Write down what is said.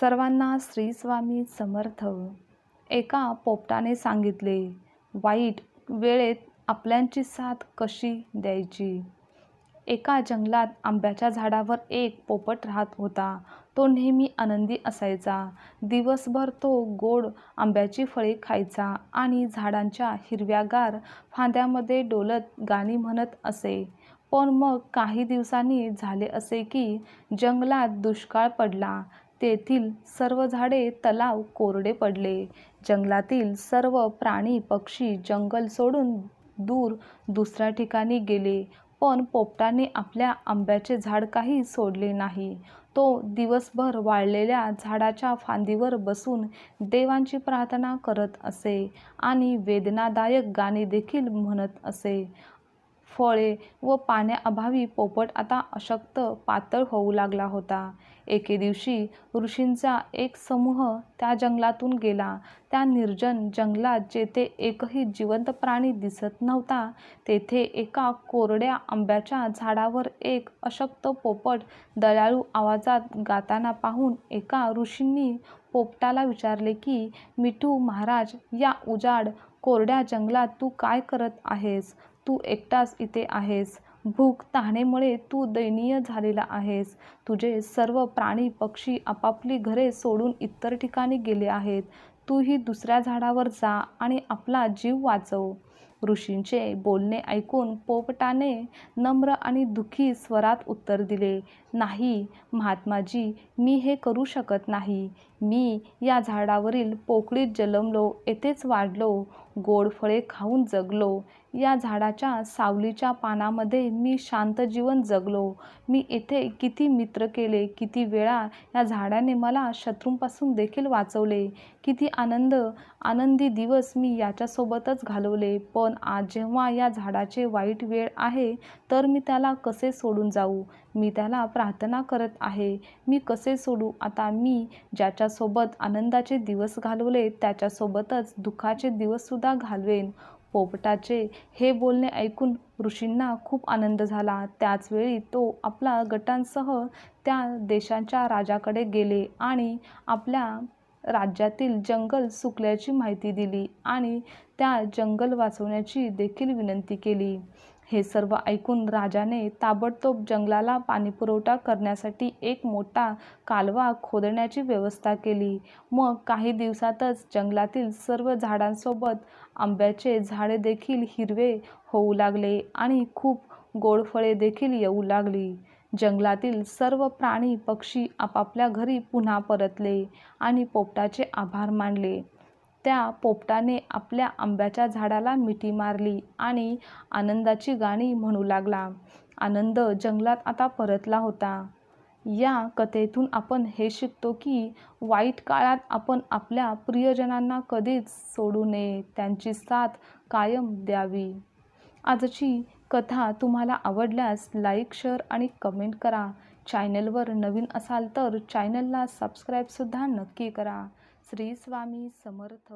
सर्वांना श्री स्वामी समर्थ. एका पोपटाने सांगितले वाईट वेळेत आपल्यांची साथ कशी द्यायची? एका जंगलात आंब्याच्या झाडावर एक पोपट राहत होता. तो नेहमी आनंदी असायचा. दिवसभर तो गोड आंब्याची फळे खायचा आणि झाडांच्या हिरव्यागार फांद्यामध्ये डोलत गाणी म्हणत असे. पण मग काही दिवसांनी झाले असे की जंगलात दुष्काळ पडला. तेथील सर्व झाडे तलाव कोरडे पडले. जंगलातील सर्व प्राणी पक्षी जंगल सोडून दूर दुसऱ्या ठिकाणी गेले. पण पोपटाने आपल्या आंब्याचे झाड काही सोडले नाही. तो दिवसभर वाळलेल्या झाडाच्या फांदीवर बसून देवांची प्रार्थना करत असे आणि वेदनादायक गाणी देखील म्हणत असे. फळे व पाण्याअभावी पोपट आता अशक्त पातळ होऊ लागला होता. एके दिवशी ऋषींचा एक समूह त्या जंगलातून गेला. त्या निर्जन जंगलात जेथे एकही जिवंत प्राणी दिसत नव्हता तेथे एका कोरड्या आंब्याच्या झाडावर एक अशक्त पोपट दयाळू आवाजात गाताना पाहून एका ऋषींनी पोपटाला विचारले की मिठू महाराज या उजाड कोरड्या जंगलात तू काय करत आहेस? तू एकटाच इथे आहेस. भूक तहानेमुळे तू दयनीय झालेला आहेस. तुझे सर्व प्राणी पक्षी आपापली घरे सोडून इतर ठिकाणी गेले आहेत. तूही दुसऱ्या झाडावर जा आणि आपला जीव वाचव. ऋषींचे बोलणे ऐकून पोपटाने नम्र आणि दुःखी स्वरात उत्तर दिले नाही महात्माजी मी हे करू शकत नाही. मी या झाडावरील पोकळीत जलमलो येथेच वाढलो. गोड फळे खाऊन जगलो. या झाडाच्या सावलीच्या पानामध्ये मी शांत जीवन जगलो. मी येथे किती मित्र केले किती वेळा या झाडाने मला शत्रूंपासून देखील वाचवले. किती आनंद आनंदी दिवस मी याच्यासोबतच घालवले. पण आज जेव्हा या झाडाचे वाईट वेळ आहे तर मी त्याला कसे सोडून जाऊ? मी त्याला प्रार्थना करत आहे. मी कसे सोडू? आता मी ज्याच्यासोबत आनंदाचे दिवस घालवले त्याच्यासोबतच दुःखाचे दिवससुद्धा घालवेन. पोपटाचे हे बोलणे ऐकून ऋषींना खूप आनंद झाला. त्याचवेळी तो आपला गटांसह त्या देशांच्या राजाकडे गेले आणि आपल्या राज्यातील जंगल सुकल्याची माहिती दिली आणि त्या जंगल वाचवण्याची देखील विनंती केली. हे सर्व ऐकून राजाने ताबडतोब जंगलाला पाणीपुरवठा करण्यासाठी एक मोठा कालवा खोदण्याची व्यवस्था केली. मग काही दिवसातच जंगलातील सर्व झाडांसोबत आंब्याचे झाडे देखील हिरवे होऊ लागले आणि खूप गोड फळे देखील येऊ लागली. जंगलातील सर्व प्राणी पक्षी आपापल्या घरी पुन्हा परतले आणि पोपटाचे आभार मानले. त्या पोपटाने आपल्या आंब्याच्या झाडाला मिठी मारली आणि आनंदाची गाणी म्हणू लागला. आनंद जंगलात आता परतला होता. या कथेतून आपण हे शिकतो की वाईट काळात आपण आपल्या प्रियजनांना कधीच सोडू नये त्यांची साथ कायम द्यावी. आजची कथा तुम्हाला आवडल्यास लाईक शेअर आणि कमेंट करा. चॅनलवर नवीन असाल तर चॅनलला सबस्क्राईबसुद्धा नक्की करा. श्री स्वामी समर्थ.